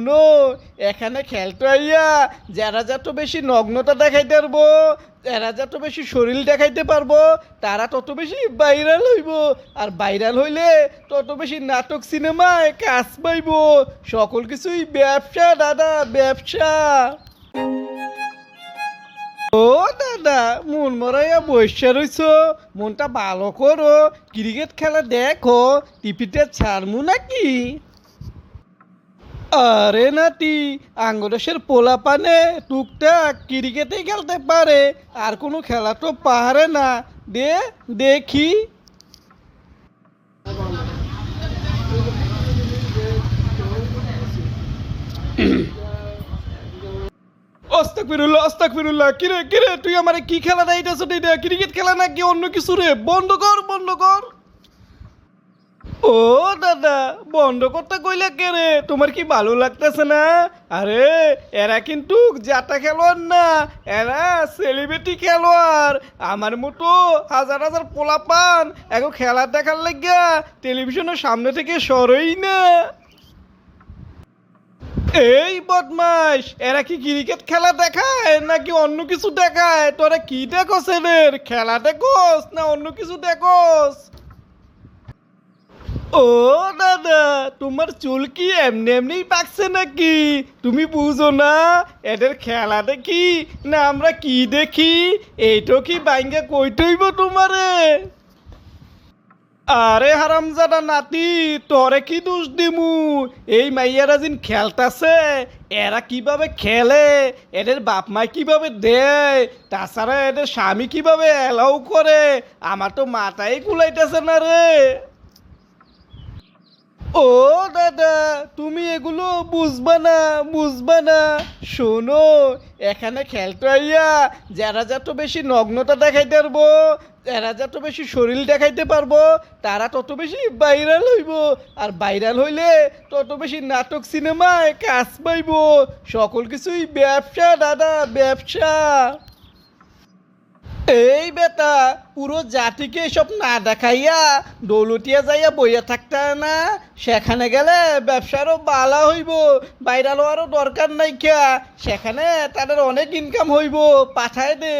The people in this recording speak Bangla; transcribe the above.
নো, এখানে খেলতে আইয়া, যারা যত বেশি নগ্নতা দেখাইতে পারব, যারা যত বেশি শরীর দেখাইতে পারব, তারা তত বেশি ভাইরাল হইব। আর ভাইরাল হইলে তত বেশি নাটক, সিনেমায় কাজ পাইব। সকল কিছুই ব্যবসা, দাদা, ব্যবসা। ও, দাদা, মন মরাইয়া বসে রইছ। মনটা ভালো করো। ক্রিকেট খেলা দেখো। টিভিতে ছাড়মু নাকি? আরে নাতি আঙ্গদেশের পোলা পানে টুকটাক ক্রিকেটে খেলতে পারে, আর কোনো খেলা তো পারে না। দে, দেখি। অস্তাক ফিরুল্লাহ অস্তাক ফিরুল্লাহ কিরে কিরে, তুই আমারে কি খেলা দেখাইতেছ? এটা ক্রিকেট খেলা নাকি অন্য কিছু রে? বন্ধ কর বন্ধ কর। ও, দাদা, বন্ধ করতে কইলে কে রে? তোমার কি ভালো লাগতেছে না? আরে, এরা কিন্তু জাতা খেলোয়াড় না। এরা সেলিব্রিটি খেলোয়াড়। আমার মতো হাজার হাজার পোলা পান এখন খেলা দেখার লাগিয়া টেলিভিশনের সামনে থেকে সরই না। এই বদমাস এরা কি ক্রিকেট খেলা দেখায় নাকি অন্য কিছু দেখায়? তোরা কি দেখোস এদের? খেলা দেখোস না অন্য কিছু দেখোস? ও দাদা, তোমার চুল কি এমনি এমনি পাকছে নাকি? তুমি বুঝো না, এদের খেলা দেখি, না আমরা কি দেখি? এইটো কি বাইঙ্গা কইতইব তোমারে? আরে হারামজাদা নাতি, তোরে কি দোষ দিমু? এই মাইয়ারা যিন খেলতাছে, এরা কীভাবে খেলে? এদের বাপ মা কীভাবে দেয়? তাছাড়া এদের স্বামী কীভাবে এলাও করে? আমার তো মাথায় কুলাইতেছে না রে। ও দাদা, তুমি এগুলো বুঝবা না বুঝবা না। শোনো, এখানে খেলতে আইয়া, যারা যত বেশি নগ্নতা দেখাইতে পারব, যারা যত বেশি শরীর দেখাইতে পারব, তারা তত বেশি ভাইরাল হইব। আর ভাইরাল হইলে তত বেশি নাটক সিনেমায় কাজ পাইব। সকল কিছুই ব্যবসা, দাদা, ব্যবসা। এই বেটা, পুরো জাতিকে সব না দেখাইয়া দৌলতিয়া যাইয়া বইয়া থাকতে না। সেখানে গেলে ব্যবসারও বালা হইব বাইরালো আরও দরকার নাই কিয়া সেখানে তাদের অনেক ইনকাম হইব, পাঠায় দে।